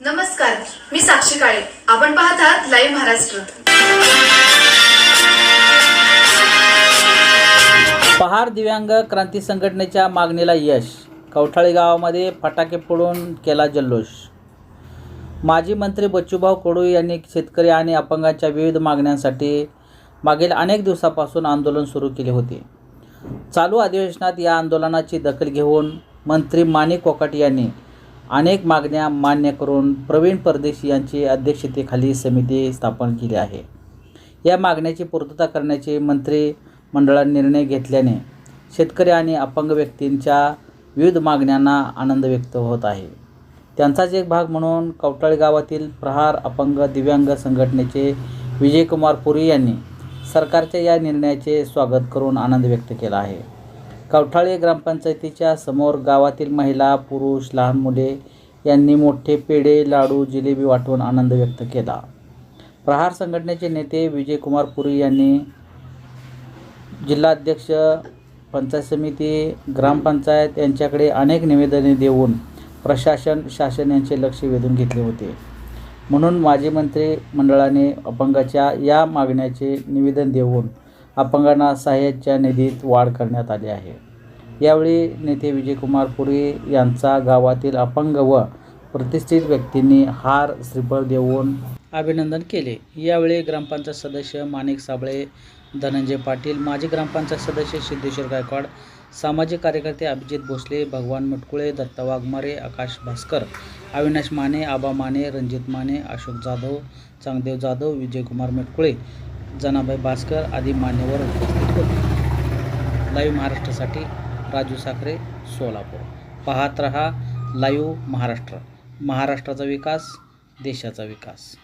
नमस्कार मी साक्षी काळे. आपण पाहत आहात लाईव्ह महाराष्ट्र. पहार दिव्यांग क्रांती संघटनेच्या मागणीला यश. कवठाळी गावामध्ये फटाके फोडून केला जल्लोष. माजी मंत्री बच्चूभाऊ कडू यांनी शेतकरी आणि अपंगांच्या विविध मागण्यांसाठी मागील अनेक दिवसापासून आंदोलन सुरू केले होते. चालू अधिवेशनात या आंदोलनाची दखल घेऊन मंत्री माणिक कोकाट यांनी अनेक मागण्या मान्य करून प्रवीण परदेशी यांची अध्यक्षतेखाली समिती स्थापन केली आहे. या मागण्याची पूर्तता करण्याचे मंत्री मंडळाने निर्णय घेतल्याने शेतकरी आणि अपंग व्यक्तींच्या विविध मागण्यांना आनंद व्यक्त होत आहे. त्यांचाच एक भाग म्हणून कवटाळी गावातील प्रहार अपंग दिव्यांग संघटनेचे विजयकुमार पुरी यांनी सरकारच्या या निर्णयाचे स्वागत करून आनंद व्यक्त केला आहे. कवठाळी ग्रामपंचायतीच्या समोर गावातील महिला पुरुष लहान मुले यांनी मोठे पेढे लाडू जिलेबी वाटून आनंद व्यक्त केला. प्रहार संघटनेचे नेते विजयकुमार पुरी यांनी जिल्हाध्यक्ष पंचायत समिती ग्रामपंचायत यांच्याकडे अनेक निवेदने देऊन प्रशासन शासन यांचे लक्ष वेधून घेतले होते. म्हणून माजी मंत्री मंडळाने अपंगाच्या या मागण्याचे निवेदन देऊन अपंगांना सहाय्याच्या निधीत वाढ करण्यात आली आहे. यावेळी नेते विजयकुमार पुरी यांचा गावातील अपंग व प्रतिष्ठित व्यक्तींनी हार श्रीफळ देऊन अभिनंदन केले. यावेळी ग्रामपंचायत सदस्य माणिक साबळे धनंजय पाटील माजी ग्रामपंचायत सदस्य सिद्धेश्वर गायकवाड सामाजिक कार्यकर्ते अभिजित भोसले भगवान मुटकुळे दत्ता वाघमारे आकाश भास्कर अविनाश माने आबा माने रणजित माने अशोक जाधव चांगदेव जाधव विजयकुमार मेटकुळे जनाबाई भास्कर आदी मान्यवर उपस्थित होते. लाईव्ह महाराष्ट्रासाठी राजू साखरे सोलापूर. पाहत रहा लाईव्ह महाराष्ट्र. महाराष्ट्राचा विकास देशाचा विकास.